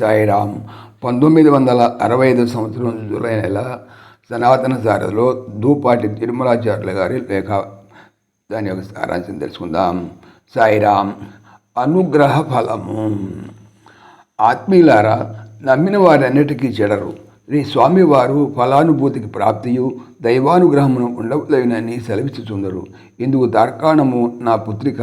సాయిరామ్ పంతొమ్మిది వందల అరవై ఐదు సంవత్సరం జూలై నెల సనాతన సారథిలో దూపాటి తిరుమలాచార్యుల గారి లేఖ దాని యొక్క సారాంశం తెలుసుకుందాం. సాయిరామ్ అనుగ్రహ ఫలము. ఆత్మీయులారా నమ్మిన వారన్నిటికీ చెడరు. శ్రీ స్వామివారు ఫలానుభూతికి ప్రాప్తియు దైవానుగ్రహమును ఉండవలనని సెలవిచ్చుచుందరు. ఇందుకు తార్కాణము నా పుత్రిక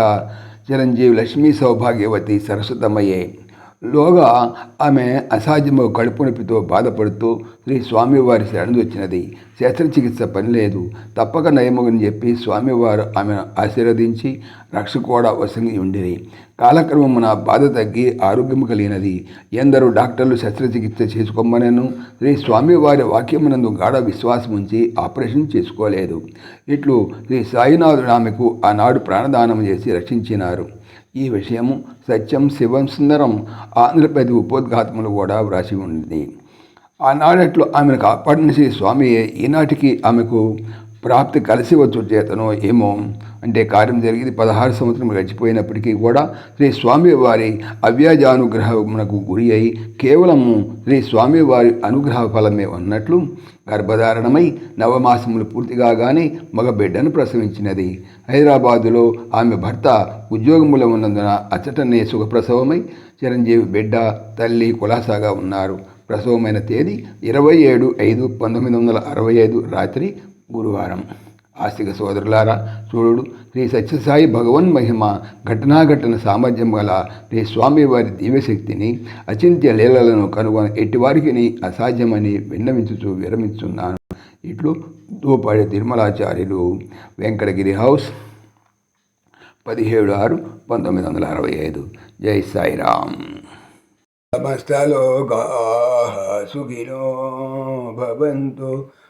చిరంజీవి లక్ష్మీ సౌభాగ్యవతి సరస్వతమయ్యే లోగా ఆమె అసాధ్యము కడుపు నొప్పితో బాధపడుతూ శ్రీ స్వామివారి శరణి వచ్చినది. శస్త్రచికిత్స పని లేదు. తప్పక నయమని చెప్పి స్వామివారు ఆమెను ఆశీర్వదించి రక్ష కూడా వసంగి ఉండిరి. కాలక్రమమున బాధ తగ్గి ఆరోగ్యం కలిగినది. ఎందరూ డాక్టర్లు శస్త్రచికిత్స చేసుకోమనను శ్రీ స్వామివారి వాక్యమునందు గాఢ విశ్వాసం ఉంచి ఆపరేషన్ చేసుకోలేదు. ఇట్లు శ్రీ సాయినాథుడు ఆమెకు ఆనాడు ప్రాణదానం చేసి రక్షించినారు. ఈ విషయము సత్యం శివం సుందరం ఆంధ్రప్రదేశ్ ఉపోద్ఘాతములు కూడా వ్రాసి ఉంది ఆనాడట్లో ఆమెను కాపాడిన శ్రీ స్వామి ఈనాటికి ఆమెకు ప్రాప్తి కలిసి వచ్చు చేతనో ఏమో అంటే కార్యం జరిగింది పదహారు సంవత్సరం గడిచిపోయినప్పటికీ కూడా శ్రీ స్వామి వారి అవ్యాజానుగ్రహమునకు గురి అయి కేవలము శ్రీ స్వామి వారి అనుగ్రహ ఫలమే ఉన్నట్లు గర్భధారణమై నవమాసములు పూర్తి కాగానే మగ బిడ్డను ప్రసవించినది. హైదరాబాదులో ఆమె భర్త ఉద్యోగములో ఉన్నందున అచ్చటనే సుఖప్రసవమై చిరంజీవి బిడ్డ తల్లి కులాసాగా ఉన్నారు. ప్రసవమైన తేదీ ఇరవై ఏడు ఐదు పంతొమ్మిది వందల అరవై ఐదు రాత్రి గురువారం. ఆస్తిక సోదరులారా చూడు శ్రీ సత్యసాయి భగవన్ మహిమ ఘటనాఘటన సామర్థ్యం గల శ్రీ స్వామివారి దివ్యశక్తిని అచింత్య లీలలను కనుగొని ఎట్టివారికి అసాధ్యమని విన్నవించుచు విరమించున్నాను ఇట్లు దూపాడి తిరుమలాచార్యులు వెంకటగిరి హౌస్ పదిహేడు ఆరు పంతొమ్మిది వందల అరవై ఐదు. జై సాయిరామ్. సమస్తలోకా సుఖినో భవంతు.